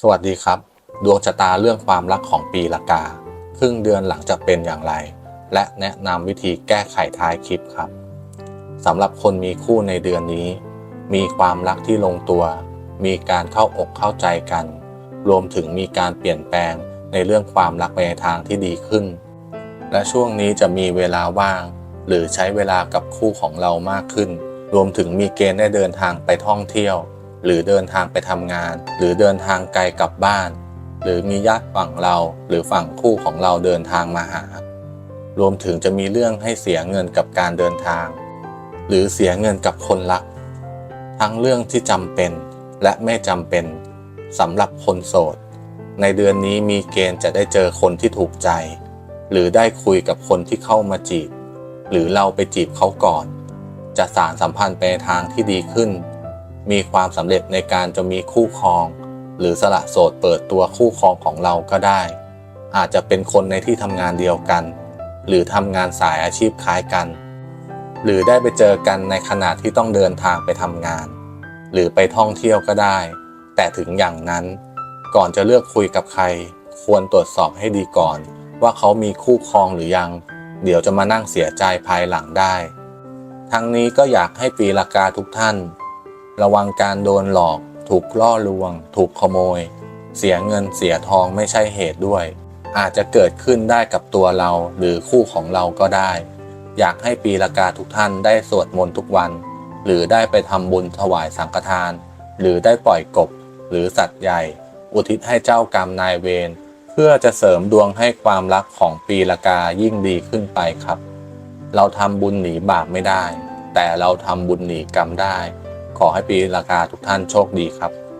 สวัสดีครับ ดวงชะตาเรื่องความรักของปีละกา ครึ่งเดือนหลังจะเป็นอย่างไร และแนะนำวิธีแก้ไขท้ายคลิปครับสำหรับคนมีคู่ในเดือนนี้ มีความรักที่ลงตัว มีการเข้าอกเข้าใจกัน รวมถึงมีการเปลี่ยนแปลงในเรื่องความรักไปในทางที่ดีขึ้น และช่วงนี้จะมีเวลาว่าง หรือใช้เวลากับคู่ของเรามากขึ้น รวมถึงมีเกณฑ์ได้เดินทางไปท่องเที่ยว หรือเดินทางไปทำงาน หรือเดินทางไกลกลับบ้าน หรือมีญาติฝั่งเราหรือฝั่งคู่ของเราเดินทางมาหา รวมถึงจะมีเรื่องให้เสียเงินกับการเดินทาง หรือเสียเงินกับคนรัก ทั้งเรื่องที่จำเป็นและไม่จำเป็นสำหรับคนโสด ในเดือนนี้มีเกณฑ์จะได้เจอคนที่ถูกใจ หรือได้คุยกับคนที่เข้ามาจีบ หรือเราไปจีบเขาก่อน จะสารสัมพันธ์ไปทางที่ดีขึ้น มีความสำเร็จในการจะมีคู่ครอง หรือสละโสดเปิดตัวคู่ครองของเราก็ได้ อาจจะเป็นคนในที่ทำงานเดียวกัน หรือทำงานสายอาชีพคล้ายกัน หรือได้ไปเจอกันในขณะที่ต้องเดินทางไปทำงาน หรือไปท่องเที่ยวก็ได้ แต่ถึงอย่างนั้น ก่อนจะเลือกคุยกับใคร ควรตรวจสอบให้ดีก่อน ว่าเขามีคู่ครองหรือยัง เดี๋ยวจะมานั่งเสียใจภายหลังได้ ทั้งนี้ก็อยากให้ปีละกาทุกท่าน ระวังการโดนหลอก ถูกล่อลวง ถูกขโมย เสียเงินเสียทองไม่ใช่เหตุด้วย อาจจะเกิดขึ้นได้กับตัวเราหรือคู่ของเราก็ได้ อยากให้ปีละกาทุกท่านได้สวดมนต์ทุกวัน หรือได้ไปทำบุญถวายสังฆทาน หรือได้ปล่อยกบ หรือสัตว์ใหญ่ อุทิศให้เจ้ากรรมนายเวรเพื่อจะเสริมดวงให้ความรักของปีละกายิ่งดีขึ้นไปครับ เราทำบุญหนีบาปไม่ได้ แต่เราทำบุญหนีกรรมได้ ขอให้ปีละกาทุกท่านโชคดีครับ